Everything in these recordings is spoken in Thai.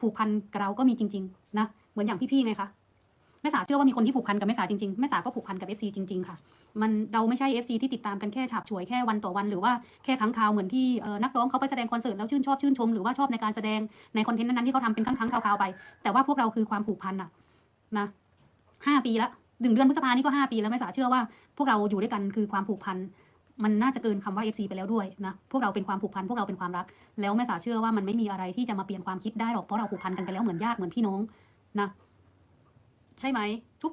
ผูกพันกับเราก็มีจริง ๆ นะ เหมือนอย่างพี่ๆไงคะแม่สาเชื่อว่ามีคนที่ผูกพันกับแม่สาจริงๆแม่สาก็ผูกพันกับ FC จริงๆค่ะ มันเราไม่ใช่ FC ที่ติดตามกันแค่ฉาบฉวยแค่วันต่อวัน หรือว่าแค่ครั้งคราวเหมือนที่นักร้องเขาไปแสดงคอนเสิร์ตแล้วชื่นชอบชื่นชมหรือว่าชอบในการแสดงในคอนเทนต์นั้นๆที่เขาทำเป็นครั้งครั้งคราวๆไป แต่ว่าพวกเราคือความผูกพันอะนะห้าปีละถึงเดือนพฤษภานี่ก็ห้าปีแล้วแม่สาเชื่อว่าพวกเราอยู่ด้วยกันคือความผูกพัน มันน่าจะเกินคำว่า FC ไปแล้วด้วยนะ พวกเราเป็นความผูกพัน พวกเราเป็นความรัก แล้วแม่สาเชื่อว่ามันไม่มีอะไรที่จะมาเปลี่ยนความคิดได้หรอก เพราะเราผูกพันกันไปแล้วเหมือนญาติเหมือนพี่น้องนะ ใช่ไหม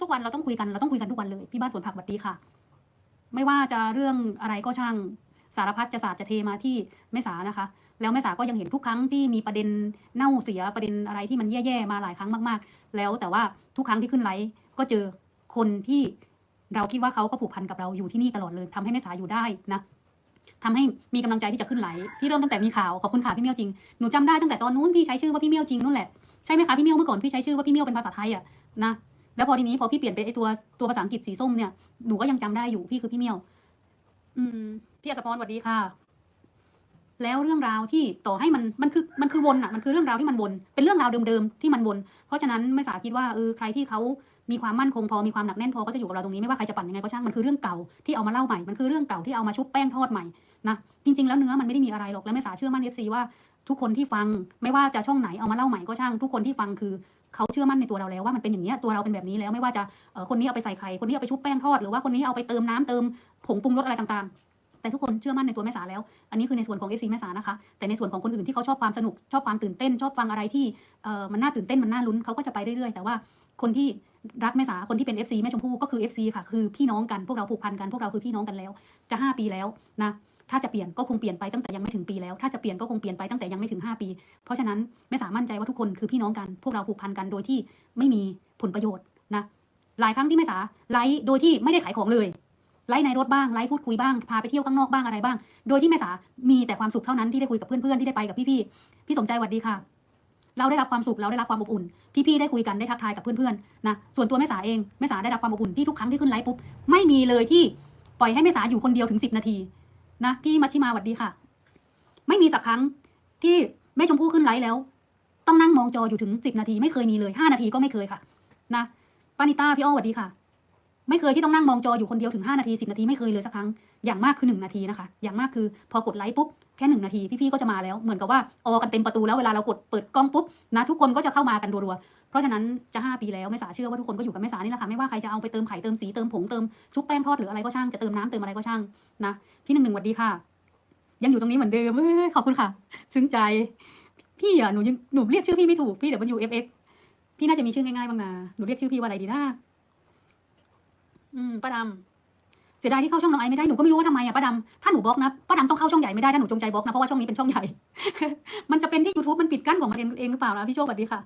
ทุกๆวันเราต้องคุยกัน เราต้องคุยกันทุกวันเลย พี่บ้านสวนผักสวัสดีค่ะ ไม่ว่าจะเรื่องอะไรก็ช่าง สารพัดจะศาสตร์จะเทมาที่แม่สานะคะ แล้วแม่สาก็ยังเห็นทุกครั้งที่มีประเด็นเน่าเสีย ประเด็นอะไรที่มันแย่ๆมาหลายครั้งมาก ๆ แล้วแต่ว่าทุกครั้งที่ขึ้นไลฟ์ก็เจอคนที่ เราคิดว่าเขาก็ผูกพันกับเราอยู่ที่นี่ตลอดเลยทำให้แม่สาอยู่ได้นะทำให้มีกำลังใจที่จะขึ้นไหลที่เริ่มตั้งแต่มีข่าวขอบคุณค่ะพี่เมียวจริงหนูจำได้ตั้งแต่ตอนนู้นพี่ใช้ชื่อว่าพี่เมียวจริงนู่นแหละใช่ไหมคะพี่เมียวเมื่อก่อนพี่ใช้ชื่อว่าพี่เมียวเป็นภาษาไทยอะนะแล้วพอทีนี้พอพี่เปลี่ยนเป็นไอตัวตัวภาษาอังกฤษสีส้มเนี่ยหนูก็ยังจำได้อยู่พี่คือพี่เมียว อืมพี่อัศพรสวัสดีค่ะ แล้วเรื่องราวที่ต่อให้มันมันคือมันคือวนอะ มันคือเรื่องราวที่มันวน เป็นเรื่องราวเดิมๆที่มันวน เพราะฉะนั้นไม่สาคิดว่าเออใครที่เขา มีความมั่นคงพอมีความหนักแน่นพอก็จะอยู่กับเราตรงนี้ไม่ว่าใครจะปั่นยังไงก็ช่างมันคือเรื่องเก่าที่เอามาเล่าใหม่มันคือเรื่องเก่าที่เอามาชุบแป้งทอดใหม่นะจริง ๆ แล้วเนื้อมันไม่ได้มีอะไรหรอกและไม่สาเชื่อมั่นเอฟซีว่าทุกคนที่ฟังไม่ว่าจะช่องไหนเอามาเล่าใหม่ก็ช่าง ทุกคนที่ฟังคือเขาเชื่อมั่นในตัวเราแล้วว่ามันเป็นอย่างนี้ตัวเราเป็นแบบนี้แล้วไม่ว่าจะเออคนนี้เอาไปใส่ไข่คนนี้เอาไปชุบแป้งทอดหรือว่าคนนี้เอาไปเติมน้ำเติมผงปรุงรสอะไรต่างๆ แต่ทุกคนเชื่อมั่นในตัวแม่สาแล้ว อันนี้คือในส่วนของ FC แม่สานะคะ แต่ในส่วนของคนอื่นที่เขาชอบความสนุกชอบความตื่นเต้น ชอบฟังอะไรที่เออมันน่าตื่นเต้นมันน่าลุ้นเขาก็จะไปเรื่อยๆ แต่ว่าคนที่ รักแม่สาคนที่เป็น FC แม่ชมพู่ก็คือ FC ค่ะ คือพี่น้องกันพวกเราผูกพันกันพวกเราคือพี่น้องกันแล้ว จะ 5 ปีแล้วนะถ้าจะเปลี่ยนก็คงเปลี่ยนไปตั้งแต่ยังไม่ถึงปีแล้ว ถ้าจะเปลี่ยนก็คงเปลี่ยนไปตั้งแต่ยังไม่ถึง 5 ปี เพราะฉะนั้นแม่สามั่นใจว่าทุกคนคือพี่น้องกันพวกเราผูกพันกันโดยที่ไม่มีผลประโยชน์นะหลายครั้งที่แม่สาไลฟ์โดยที่ไม่ได้ขายของเลยไลฟ์ในรถบ้างไลฟ์พูดคุยบ้างพาไปเที่ยวข้างนอกบ้างอะไรบ้าง โดยที่แม่สามีแต่ความสุขเท่านั้นที่ได้คุยกับเพื่อนๆที่ได้ไปกับพี่ๆพี่สมใจหวัดดีค่ะ เราได้รับความสุขเราได้รับความอบอุ่น พี่ๆได้คุยกันได้ทักทายกับเพื่อนๆนะส่วนตัวแม่สาเองแม่สาได้รับความอบอุ่นที่ทุกครั้งที่ขึ้นไลฟ์ปุ๊บไม่มีเลยที่ปล่อยให้แม่สาอยู่คนเดียวถึงสิบนาทีนะพี่มัชชิมาหวัดดีค่ะ ไม่มีสักครั้งที่แม่ชมพู่ขึ้นไลฟ์แล้ว ต้องนั่งมองจออยู่ถึงสิบนาที ไม่เคยมีเลยห้านาทีก็ไม่เคยค่ะ นะปานิต้าพี่อ้อหวัดดีค่ะ ไม่เคยที่ต้องนั่งมองจออยู่คนเดียวถึง5นาที10นาทีไม่เคยเลยสักครั้งอย่างมากคือ1นาทีนะคะ อย่างมากคือพอกดไลค์ปุ๊บ แค่1นาทีพี่ๆก็จะมาแล้วเหมือนกับว่าออกันเต็มประตูแล้วเวลาเรากดเปิดกล้องปุ๊บนะทุกคนก็จะเข้ามากันรัวๆเพราะฉะนั้นจะ 5 ปีแล้วไม่สาเชื่อว่าทุกคนก็อยู่กับแม่สานี่แหละค่ะไม่ว่าใครจะเอาไปเติมไข่เติมสีเติมผงเติมชุบแป้งทอดหรืออะไรก็ช่างจะเติมน้ำเติมอะไรก็ช่างนะพี่หนึ่งหนึ่งสวัสดีค่ะ ยังอยู่ตรงนี้เหมือนเดิมขอบคุณค่ะ ซึ้งใจ พี่อะหนูยังหนูเรียกชื่อพี่ไม่ถูกพี่เดี๋ยวมันอยู่ FX พี่น่าจะมีชื่อง่ายๆบ้างนะหนูเรียกชื่อพี่ว่าอะไรดีนะอืมป้าดำ สียดายที่เข้าช่องน้องไอไม่ได้หนูก็ไม่รู้ว่าทำไมอะป้าดำถ้าหนูบล็อกนะป้าดำต้องเข้าช่องใหญ่ไม่ได้ถ้าหนูจงใจบล็อกนะเพราะว่าช่องนี้เป็นช่องใหญ่ มันจะเป็นที่ YouTube มันปิดกั้นของมันเองเองหรือเปล่านะพี่โชคสวัสดีค่ะ